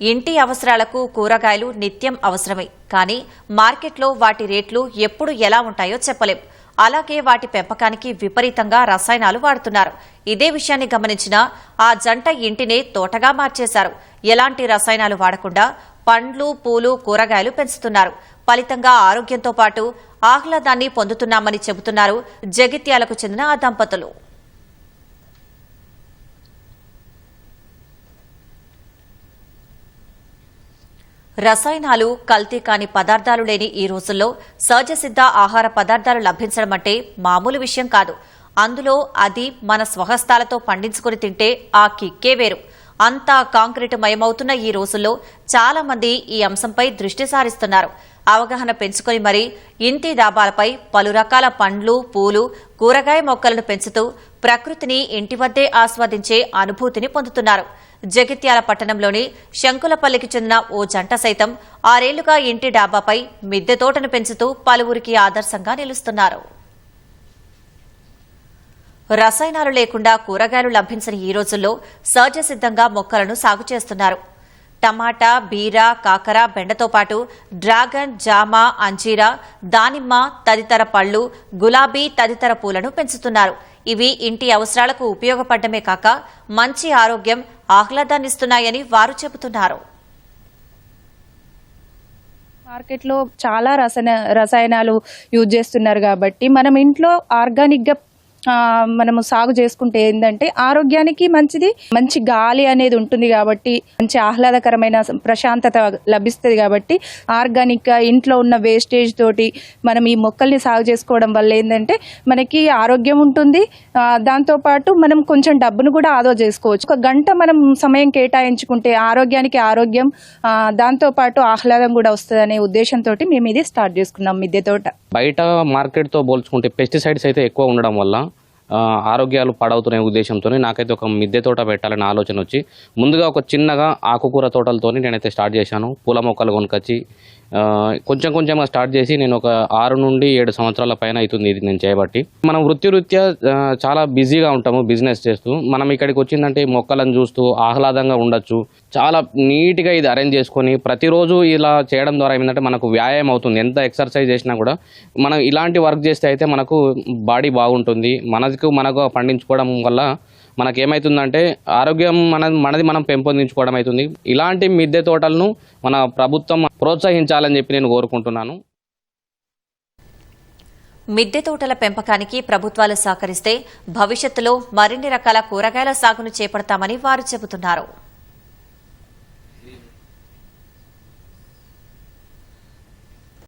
ఇంటి అవసరాలకు కూరగాయలు నిత్యం అవసరమే. కానీ మార్కెట్లో వాటి రేట్లు ఎప్పుడు ఎలా ఉంటాయో చెప్పలేం. అలాగే వాటి పెంపకానికి విపరీతంగా రసాయనాలు వాడుతున్నారు. ఇదే విషయాన్ని గమనించిన ఆ జంట ఇంటినే తోటగా మార్చేశారు. ఎలాంటి రసాయనాలు వాడకుండా పండ్లు పూలు కూరగాయలు పెంచుతున్నారు. ఫలితంగా ఆరోగ్యంతో పాటు ఆహ్లాదాన్ని పొందుతున్నామని చెబుతున్నారు జగిత్యాలకు చెందిన ఆ దంపతులు. రసాయనాలు కల్తీ కాని పదార్థాలు లేని ఈ రోజుల్లో సహజసిద్ధ ఆహార పదార్థాలు లభించడం అంటే మామూలు విషయం కాదు. అందులో అది మన స్వహస్తాలతో పండించుకుని తింటే ఆ కిక్కే వేరు. అంతా కాంక్రీట్ మయమవుతున్న ఈ రోజుల్లో చాలా మంది ఈ అంశంపై దృష్టి సారిస్తున్నారు. అవగాహన పెంచుకొని మరి ఇంటి దాబాలపై పలు రకాల పండ్లు పూలు కూరగాయ మొక్కలను పెంచుతూ ప్రకృతిని ఇంటి వద్దే ఆస్వాదించే అనుభూతిని పొందుతున్నారు. జగిత్యాల పట్టణంలోని శంకులపల్లికి చెందిన ఓ జంట సైతం ఆరేళ్ళుగా ఇంటి డాబాపై మిద్దె తోటను పెంచుతూ పలువురికి ఆదర్శంగా నిలుస్తున్నారు. రసాయనాలు లేకుండా కూరగాయలు లభించని ఈ రోజుల్లో సహజ సిద్ధంగా మొక్కలను సాగు చేస్తున్నారు. టమాటా బీర కాకర బెండతో పాటు డ్రాగన్ జామ అంజీరా దానిమ్మ తదితర పళ్ళు గులాబీ తదితర పూలను పెంచుతున్నారు. ఇవి ఇంటి అవసరాలకు ఉపయోగపడమే కాక మంచి ఆరోగ్యం ఆహ్లాదాన్నిస్తున్నాయని వారు చెబుతున్నారు. మార్కెట్లో చాలా రసాయన రసాయనాలు యూజ్ చేస్తున్నారు కాబట్టి మనం ఇంట్లో ఆర్గానిక్గా మనము సాగు చేసుకుంటే ఏంటంటే ఆరోగ్యానికి మంచిది మంచి గాలి అనేది ఉంటుంది కాబట్టి మంచి ఆహ్లాదకరమైన ప్రశాంతత లభిస్తుంది కాబట్టి ఆర్గానిక్గా ఇంట్లో ఉన్న వేస్టేజ్ తోటి మనం ఈ మొక్కల్ని సాగు చేసుకోవడం వల్ల ఏంటంటే మనకి ఆరోగ్యం ఉంటుంది. దాంతోపాటు మనం కొంచెం డబ్బును కూడా ఆదా చేసుకోవచ్చు. ఒక గంట మనం సమయం కేటాయించుకుంటే ఆరోగ్యానికి ఆరోగ్యం దాంతోపాటు ఆహ్లాదం కూడా వస్తుంది అనే ఉద్దేశంతో మేము ఇది స్టార్ట్ చేసుకున్నాం మిద్దె తోట. బయట మార్కెట్తో పోల్చుకుంటే పెస్టిసైడ్స్ అయితే ఎక్కువ ఉండడం వల్ల ఆరోగ్యాలు పాడవుతున్న ఉద్దేశంతో నాకైతే ఒక మిద్దె తోట పెట్టాలని ఆలోచన వచ్చి ముందుగా ఒక చిన్నగా ఆకుకూర తోటలతో నేనైతే స్టార్ట్ చేశాను. పూల మొక్కలు కొనుకొచ్చి కొంచెం కొంచెంగా స్టార్ట్ చేసి నేను ఒక ఆరు నుండి ఏడు సంవత్సరాల పైన అవుతుంది ఇది నేను చేయబట్టి. మనం వృత్తిరీత్యా చాలా బిజీగా ఉంటాము బిజినెస్ చేస్తూ. మనం ఇక్కడికి వచ్చిందంటే మొక్కలను చూస్తూ ఆహ్లాదంగా ఉండొచ్చు. చాలా నీట్గా ఇది అరేంజ్ చేసుకొని ప్రతిరోజు ఇలా చేయడం ద్వారా ఏమిటంటే మనకు వ్యాయామం అవుతుంది. ఎంత ఎక్సర్సైజ్ చేసినా కూడా మనం ఇలాంటి వర్క్ చేస్తే అయితే మనకు బాడీ బాగుంటుంది. మనకు మనకు పండించుకోవడం వల్ల మనకు ఏమవుతుందంటే ఆరోగ్యం మన మనది మనం పెంపొందించుకోవడం అవుతుంది ఇలాంటి మిద్దె తోటలను మన ప్రభుత్వం ప్రోత్సహించాలని చెప్పి నేను కోరుకుంటున్నాను. మిద్దె తోటల పెంపకానికి ప్రభుత్వాలు సహకరిస్తే భవిష్యత్తులో మరిన్ని రకాల కూరగాయల సాగును చేపడతామని వారు చెబుతున్నారు.